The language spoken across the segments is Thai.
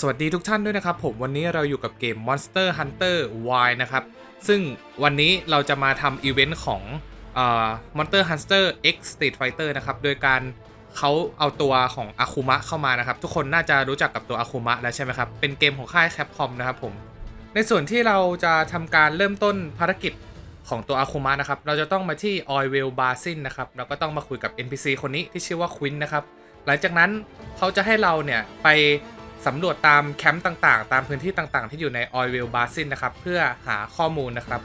สวัสดีทุกท่านด้วยนะครับ ผมวันนี้เราอยู่กับเกม Monster Hunter Y นะครับ ซึ่งวันนี้เราจะมาทำอีเวนต์ของเอ่อ Monster Hunter X Street Fighter นะครับ โดยการเขาเอาตัวของอาคุมะเข้ามานะครับ ทุกคนน่าจะรู้จักกับตัวอาคุมะแล้วใช่ไหมครับ เป็นเกมของค่าย Capcom นะครับผม ในส่วนที่เราจะทำการเริ่มต้นภารกิจของตัวอาคุมะนะครับ เราจะต้องมาที่ Oil Basin นะครับ เราก็ต้องมาคุยกับ NPC คนนี้ที่ชื่อว่าควินนะครับ หลังจากนั้นเขาจะให้เราเนี่ยไป สำรวจตามแคมป์ต่างๆ ตามพื้นที่ต่างๆ ที่อยู่ในออยเวลบาซินนะครับ เพื่อหาข้อมูลนะครับ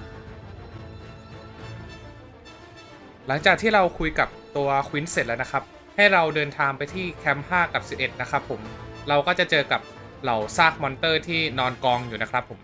หลังจากที่เราคุยกับตัวควินเสร็จแล้วนะครับ ให้เราเดินทางไปที่แคมป์5กับ 11 นะครับผม เราก็จะเจอกับเหล่าซากมอนเตอร์ที่นอนกองอยู่นะครับผม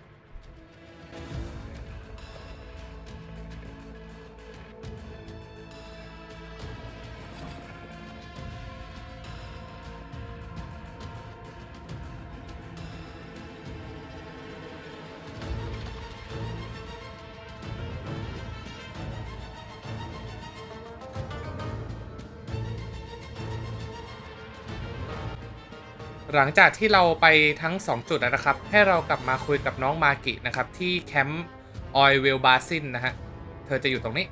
หลังจากที่เราไปทั้ง 2 จุดนะครับ ให้เรากลับมาคุยกับน้องมากินะครับ ที่แคมป์ออยเวลบาซินนะฮะ เธอจะอยู่ตรงนี้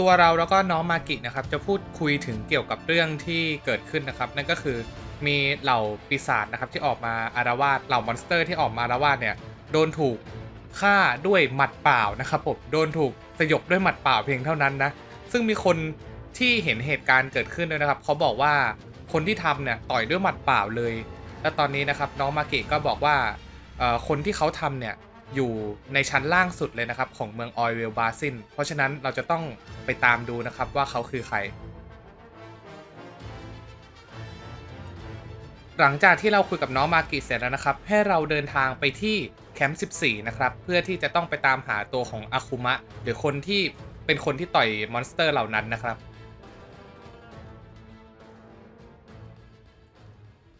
ตัวเราแล้วก็น้องมากินะครับ จะพูดคุยถึงเกี่ยวกับเรื่องที่เกิดขึ้นนะครับ นั่นก็คือมีเหล่าปีศาจนะครับที่ออกมาอารวาสเหล่ามอนสเตอร์ที่ออกมาอารวาสเนี่ยโดนถูกฆ่าด้วยหมัดเปล่านะครับผมโดนถูกสยบด้วยหมัดเปล่าเพียงเท่านั้นนะซึ่งมีคน ที่เห็นเหตุการณ์เกิดขึ้นด้วยนะครับเขาบอกว่าคนที่ทำเนี่ยต่อยด้วยหมัดเปล่าเลย และตอนนี้นะครับน้องมาเกะก็บอกว่าคนที่เขาทำเนี่ยอยู่ในชั้นล่างสุดเลยนะครับของเมืองออยเวลบาซินเพราะฉะนั้นเราจะต้องไปตามดูนะครับว่าเขาคือใคร หลังจากที่เราคุยกับน้องมากิเสร็จแล้วนะครับ ให้เราเดินทางไปที่แคมป์14 นะครับ เพื่อที่จะต้องไปตามหาตัวของอาคุมะหรือคนที่เป็นคนที่ต่อยมอนสเตอร์เหล่านั้นนะครับ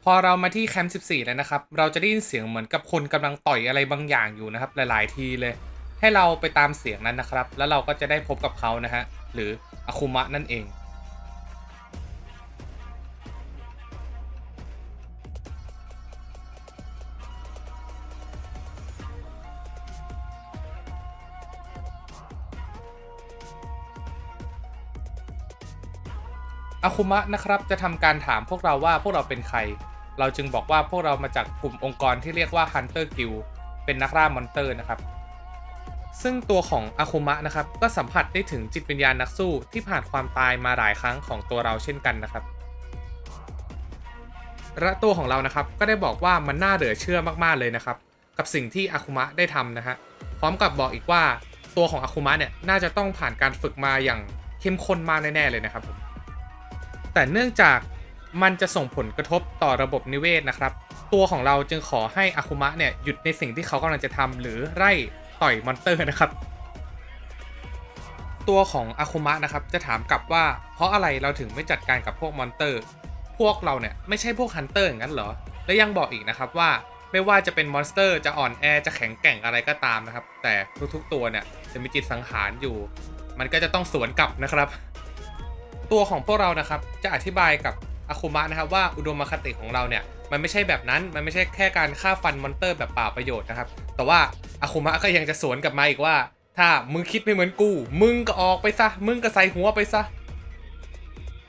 พอเรามาที่แคมป์14แล้วนะครับ เราจะได้ยินเสียงเหมือนกับคนกำลังต่อยอะไรบางอย่างอยู่นะครับ หลาย ๆ ทีเลย ให้เราไปตามเสียงนั้นนะครับ แล้วเราก็จะได้พบกับเขานะฮะ หรืออาคุมะนั่นเอง อาคุมะนะครับจะทำการถามพวกเราว่าพวกเราเป็นใคร เราจึงบอกว่าพวกเรามาจากกลุ่มองค์กรที่เรียกว่า Hunter Guild เป็นนักล่ามอนเตอร์นะครับ ซึ่งตัวของอาคุมะนะครับ ก็สัมผัสได้ถึงจิตวิญญาณนักสู้ที่ผ่านความตายมาหลายครั้งของตัวเราเช่นกันนะครับและตัวของเรานะครับก็ได้บอกว่ามันน่าเหลือเชื่อมากๆเลยนะครับ กับสิ่งที่อาคุมะได้ทำนะฮะพร้อมกับบอกอีกว่าตัวของอาคุมะเนี่ยน่าจะต้องผ่านการฝึกมาอย่างเข้มข้นมากแน่ๆเลยนะครับผมแต่เนื่องจาก มันจะส่งผลกระทบต่อระบบนิเวศนะครับ ตัวของเราจึงขอให้อาคุมะเนี่ยหยุดในสิ่งที่เขากำลังจะทำหรือไล่ต่อยมอนเตอร์นะครับ ตัวของอาคุมะนะครับจะถามกลับว่า เพราะอะไรเราถึงไม่จัดการกับพวกมอนเตอร์ พวกเราเนี่ยไม่ใช่พวกฮันเตอร์อย่างนั้นเหรอ และยังบอกอีกนะครับว่าไม่ว่าจะเป็นมอนสเตอร์จะอ่อนแอจะแข็งแกร่งอะไรก็ตามนะครับ แต่ทุกๆตัวเนี่ยจะมีจิตสังหารอยู่ มันก็จะต้องสวนกลับนะครับ ตัวของพวกเรานะครับจะอธิบายกับ อาคุมะนะครับว่าอุดมคติของเราเนี่ยมันไม่ใช่แบบนั้นมันไม่ใช่แค่การฆ่าฟันมอนเตอร์แบบเปล่าประโยชน์นะครับ แต่ว่าอาคุมะก็ยังจะสวนกลับมาอีกว่า ถ้ามึงคิดไม่เหมือนกู มึงก็ออกไปซะมึงก็ใส่หัวไปซะ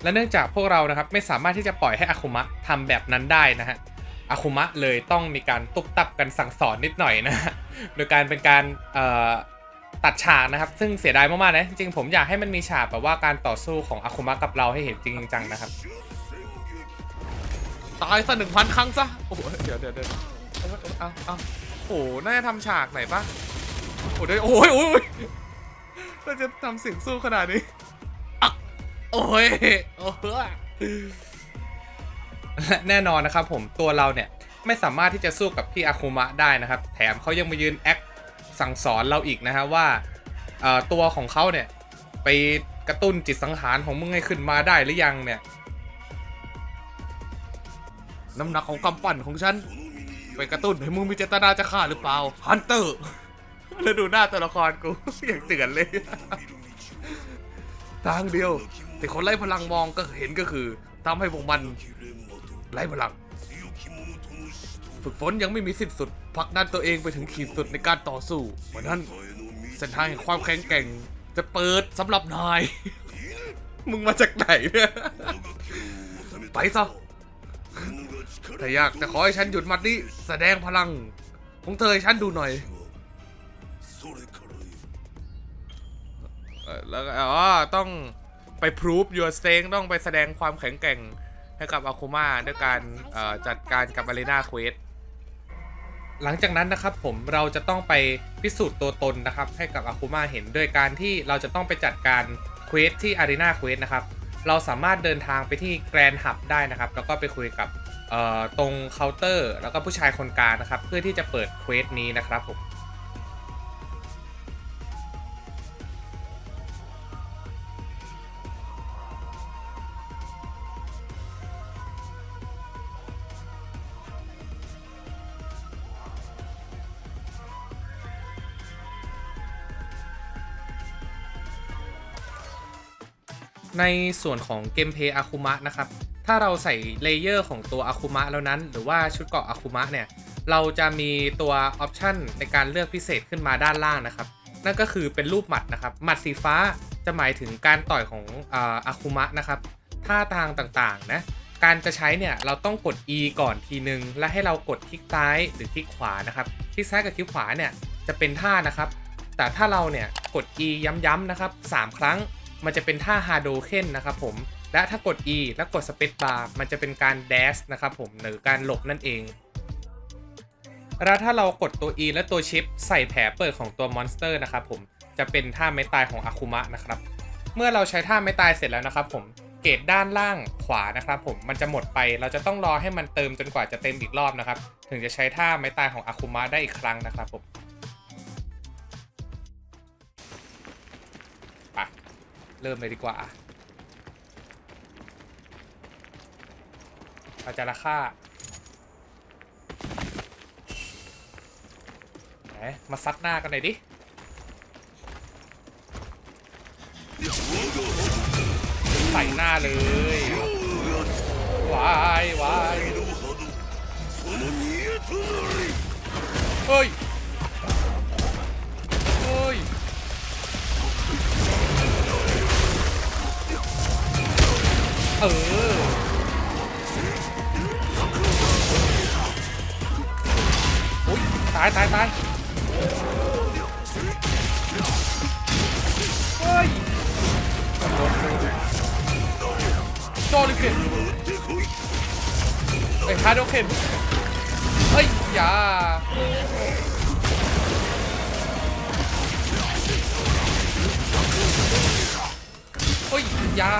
และเนื่องจากพวกเรานะครับไม่สามารถที่จะปล่อยให้อาคุมะทำแบบนั้นได้นะฮะอาคุมะเลยต้องมีการตุบตับกันสั่งสอนนิดหน่อยนะโดยการเป็นการตัดฉากนะครับ ซึ่งเสียดายมากๆนะจริงผมอยากให้มันมีฉากแบบว่าการต่อสู้ของอาคุมะกับเราให้เห็นจริงจังนะครับ ตายซะหนึ่งพันครั้งซะ โอ้โห เดี๋ยวเดี๋ยวเดี๋ยวเอาเอาโอ้โห น่าจะทำฉากไหนปะโอ้ยโอ้ยโอ้ยน่าจะทำเสียงสู้ขนาดนี้อะโอ้ยโอ้ยแน่นอนนะครับผมตัวเราเนี่ย ไม่สามารถที่จะสู้กับพี่อาคุมะได้นะครับ แถมเขายังมายืนแอคสั่งสอนเราอีกนะฮะว่าตัวของเขาเนี่ย ไปกระตุ้นจิตสังหารของมึงให้ขึ้นมาได้หรือยังเนี่ย น้ำหนักของกำปั้นของฉัน ไปกระตุ้นให้มึงมีเจตนาจะฆ่าหรือเปล่าฮันเตอร์ แล้วดูหน้าตัวละครกู อย่างเตือนเลย ทางเดียวที่คนไล่พลังมองก็เห็นก็คือทำให้พวกมันไร้พลัง ฝึกฝนยังไม่มีสิ้นสุดผลักดันตัวเองไปถึงขีดสุดในการต่อสู้เพราะนั้นเส้นทางแห่งความแข็งแกร่งจะเปิดสำหรับนาย มึงมาจากไหนเนี่ย ไปซะ ถ้าอยากจะขอให้ฉันหยุดมัดนี้แสดงพลัง ของเธอให้ฉันดูหน่อยแล้วอ๋อต้องไป prove your strength ต้องไปแสดงความแข็งแกร่งให้กับอาคุมาด้วยการจัดการกับ Arena Quest หลังจากนั้นนะครับผมเราจะต้องไปพิสูจน์ตัวตนนะครับ ให้กับอาคุมาเห็นโดยการที่เราจะต้องไปจัดการเควสที่ Arena Quest นะครับ เราสามารถเดินทางไปที่แกรนด์หับได้นะครับ แล้วก็ไปคุยกับ เอ่อตรงเคาน์เตอร์ แล้วก็ผู้ชายคนกลางนะครับ เพื่อที่จะเปิดเควสนี้นะครับผมในส่วนของเกมเพย์อาคุมะนะครับ ถ้าเราใส่เลเยอร์ของตัวอาคุมะแล้วนั้น หรือว่าชุดเกราะอาคุมะเนี่ย เราจะมีตัวออปชันในการเลือกพิเศษขึ้นมาด้านล่างนะครับ นั่นก็คือเป็นรูปหมัดนะครับ หมัดสีฟ้าจะหมายถึงการต่อยของอาคุมะนะครับ ท่าทางต่างๆนะ การจะใช้เนี่ยเราต้องกด E ก่อนทีนึง และให้เรากดคลิกซ้ายหรือคลิกขวานะครับ คลิกซ้ายกับคลิกขวาเนี่ยจะเป็นท่านะครับ แต่ถ้าเราเนี่ยกด E ย้ำๆนะครับ3ครั้ง มันจะเป็นท่าฮาโดเคนนะครับผม และถ้ากด E แล้วกดสเปซบาร์มันจะเป็นการแดชนะครับผมหรือการหลบนั่นเอง แล้วถ้าเรากดตัว E และตัวชิปใส่แผลเปิดของตัวมอนสเตอร์นะครับผมจะเป็นท่าไม้ตายของอาคุมะนะครับ เมื่อเราใช้ท่าไม้ตายเสร็จแล้วนะครับผมเกรดด้านล่างขวานะครับผมมันจะหมดไปเราจะต้องรอให้มันเติมจนกว่าจะเต็มอีกรอบนะครับ ถึงจะใช้ท่าไม้ตายของอาคุมะได้อีกครั้งนะครับผมไปเริ่มเลยดีกว่า อาจารย์ค่าไหนมาซัดหน้ากันหน่อยดิใส่หน้าเลยวายวายเฮ้ยเฮ้ยเออ ตายตายตายเฮ้ยโจลิเคนเอ้ยฮาโดเคนเฮ้ยอย่าเฮ้ยอย่า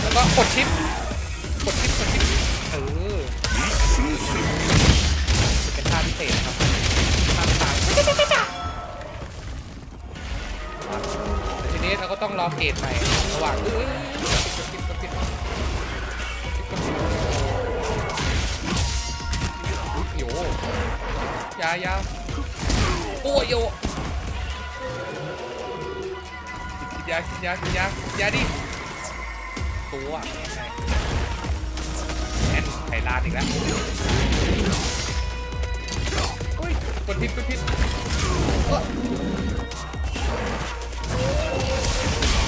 แล้วก็กดชิปกดชิปกดชิปเออ ษนะครับท่าทางทีนี้เราก็ต้องรอเกตใหม่ระหว่างเอ้ยกดปิดกดปิดกดปิดกดปิดอุ๊ยโยยายาโอ้โยกินยากินยากินยากินยาดิตัวแน่แอนไทยลานอีกแล้ว ดผิดกดผิดเอ้อ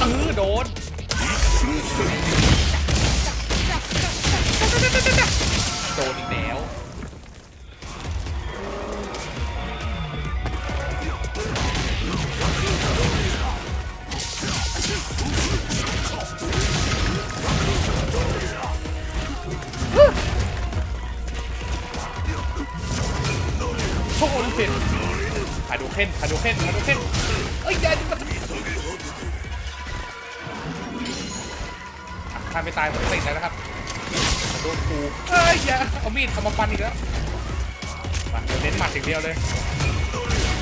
เออโดน เอ้ยอย่าเอามีดเอามาฟันอีกแล้วมาเดี๋ยวเน้นหมัดอย่างเดียวเลย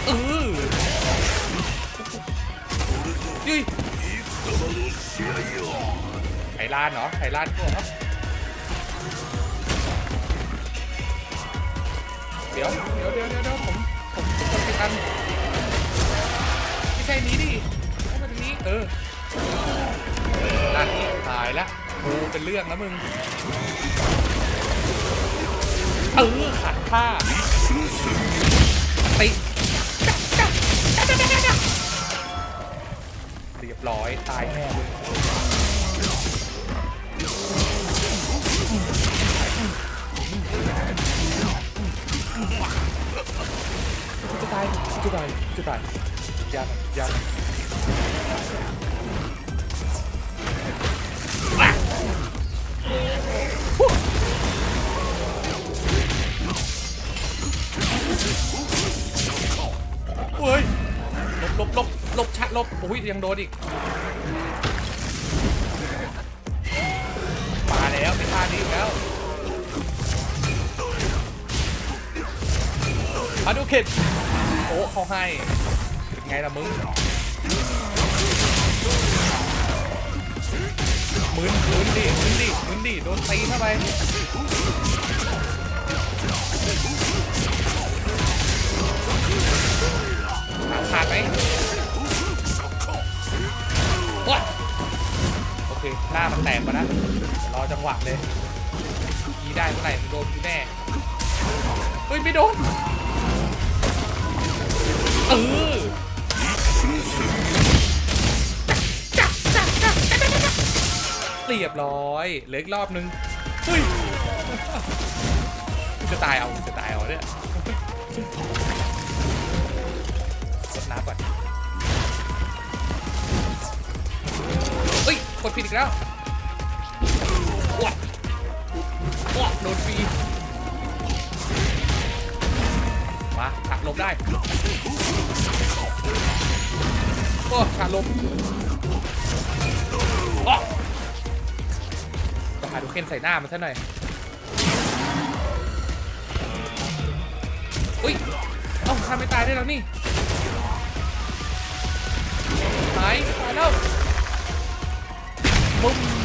เออยุยไถลานเหรอไถลานก็เหรอเดี๋ยวเดี๋ยวเดี๋ยวเดี๋ยวเดี๋ยวผมผมผมกดผิดอันไม่ใช่นี้ดิต้องเป็นนี้เออด้านนี้ตายแล้วเป็นเรื่องนะมึง ออขาดผ้าติเรียบร้อย ตายแน่จะตายจะตายจะตายยากยา เฮ้ยหลบหลบหลบหลบชัดหลบโอ้ยยังโดนอีกมาแล้วเป็นท่านี้อีกแล้วมาดูเข็ดโอ้เขาให้เป็นไงล่ะมึงมึนมึนดิมึนดิมึนดิโดนตีเข้าไป แตกมานะรอจังหวะเลยยีได้เมื่อไหร่มันโดนกูแน่เฮ้ยไม่โดนเออเรียบร้อยเลืออีกรอบนึงเฮ้ยจะตายเอาจะตายเอาเนี่ยกดน้ำก่อนเฮ้ยกดผิดอีกแล้ว ว้าโดนฟรีมาฉากลบได้โอ้ฉากลบโอ้จะหาดูเคนใส่หน้ามันซะหน่อยอุ้ยเอ้าทำไม่ตายได้แล้วนี่ตายตายแล้วบุ้ม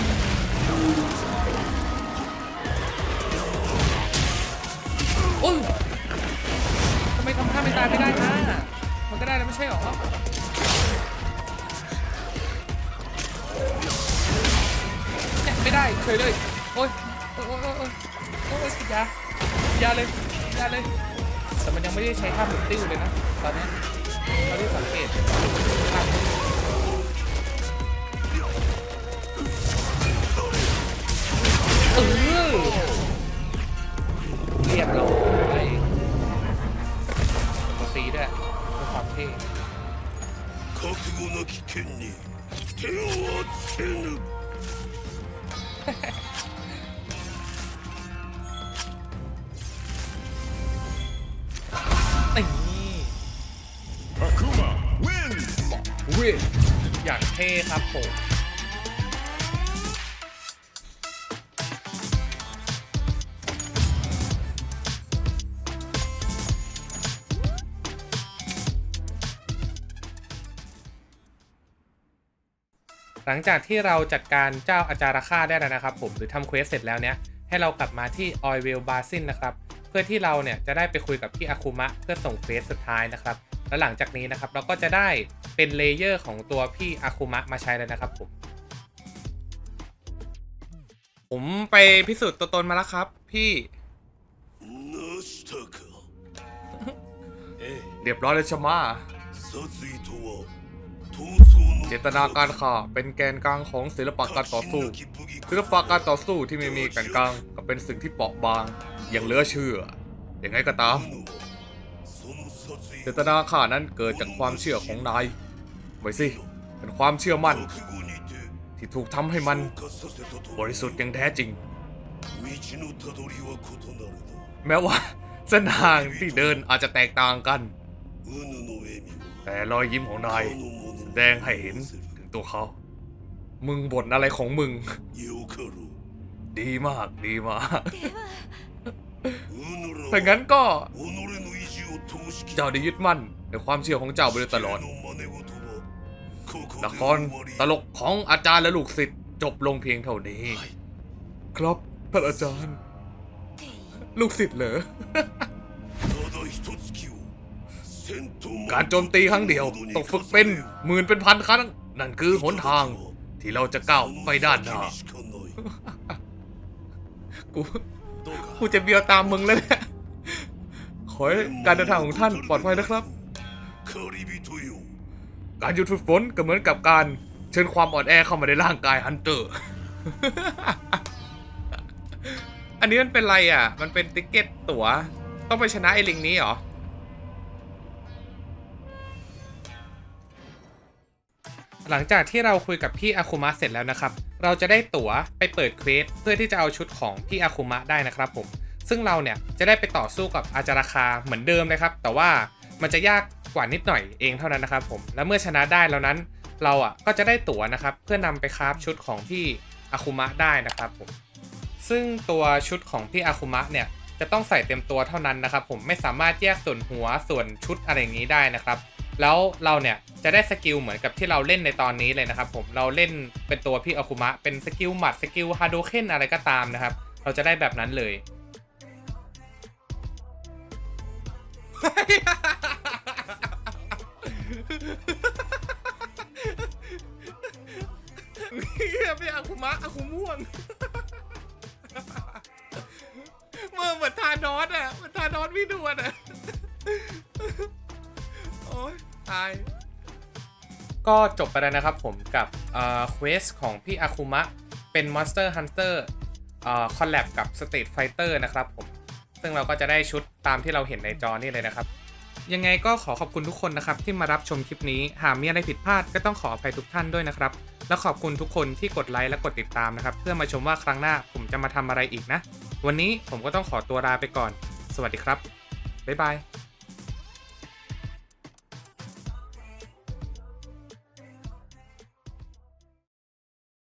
ใช้ท่าหมุนติ้วเลยนะ ตอนนี้เราได้สังเกตท่าเออ เท่ครับผมหลังจากที่เราจัดการเจ้าอาจารย์ค่าได้แล้วนะครับผมหรือทำเควสเสร็จแล้วเนี้ยให้เรากลับมาที่ออยเวลบาซินนะครับ เพื่อที่เราเนี่ยจะได้ไปคุยกับพี่อาคุมะเพื่อส่งเควสสุดท้ายนะครับ แล้วหลังจากนี้นะครับเราก็จะได้ เป็นเลเยอร์ของตัวพี่อาคุมะมาใช้แล้วนะครับผม ผมไปพิสูจน์ตัวตนมาแล้วครับ พี่ เรียบร้อยแล้วชมาเจตนาการข่าเป็นแกนกลางของศิลปะการต่อสู้ ศิลปะการต่อสู้ที่ไม่มีแกนกลางก็เป็นสิ่งที่เปราะบาง อย่างเลือเชื่อ อย่างไรก็ตาม เจตนาข่านั้นเกิดจากความเชื่อของนาย ไว้สิ เป็นความเชื่อมั่น ที่ถูกทำให้มัน บริสุทธิ์อย่างแท้จริง แม้ว่าเส้นทางที่เดินอาจจะแตกต่างกัน แต่รอยยิ้มของนายแสดงให้เห็นถึงตัวเขา มึงบ่นอะไรของมึง ดีมากดีมากถ้างั้นก็ เจ้าได้ยึดมั่นในความเชื่อของเจ้าไปโดยตลอด ละครตลกของอาจารย์และลูกศิษย์จบลงเพียงเท่านี้ ครับท่านอาจารย์ ลูกศิษย์เหรอ การโจมตีครั้งเดียวต้องฝึกเป็นหมื่นเป็นพันครั้ง นั่นคือหนทางที่เราจะก้าวไปด้านหน้า กู กูจะเบียวตามมึงแล้วนี่ยขอให้การเดินทางของท่านปลอดภัยนะครับ การหยุดฝึกฝนก็เหมือนกับการเชิญความอ่อนแอเข้ามาในร่างกายฮันเตอร์ อันนี้มันเป็นไรอะ มันเป็นติ๊กเก็ตตั๋ว ต้องไปชนะไอ้ลิงนี้เหรอ หลังจากที่เราคุยกับพี่อาคุมะเสร็จแล้วนะครับ เราจะได้ตั๋วไปเปิดเควสเพื่อที่จะเอาชุดของพี่อาคุมะได้นะครับผม ซึ่งเราเนี่ยจะได้ไปต่อสู้กับอาจาราคาเหมือนเดิมเลยครับ แต่ว่ามันจะยาก กว่านิดหน่อยเองเท่านั้นนะครับผม และเมื่อชนะได้แล้วนั้น เราอะก็จะได้ตั๋วนะครับ เพื่อนำไปคราฟชุดของพี่อาคุมะได้นะครับผม ซึ่งตัวชุดของพี่อาคุมะเนี่ยจะต้องใส่เต็มตัวเท่านั้นนะครับ ผมไม่สามารถแยกส่วนหัวส่วนชุดอะไรอย่างนี้ได้นะครับ แล้วเราเนี่ยจะได้สกิลเหมือนกับที่เราเล่นในตอนนี้เลยนะครับ ผมเราเล่นเป็นตัวพี่อาคุมะเป็นสกิลหมัดสกิลฮาโดเคนอะไรก็ตามนะครับ เราจะได้แบบนั้นเลย เฮียพี่อาคุมะอาคุม่วงเมื่อเหมือนทานอสอะเหมือนทานอสวิดวนอะโอ้ยตายก็จบไปแล้วนะครับผมกับเควสของพี่อาคุมะเป็น Monster Hunter คอลแลบกับ Street Fighter นะครับผม ซึ่งเราก็จะได้ชุดตามที่เราเห็นในจอนี่เลยนะครับ ยังไงก็ขอขอบคุณทุกคนนะครับที่มารับชมคลิปนี้ หากมีอะไรผิดพลาดก็ต้องขออภัยทุกท่านด้วยนะครับ และขอบคุณทุกคนที่กดไลค์และกดติดตามนะครับ เพื่อมาชมว่าครั้งหน้าผมจะมาทำอะไรอีกนะ วันนี้ผมก็ต้องขอตัวลาไปก่อน สวัสดีครับ บ๊ายบาย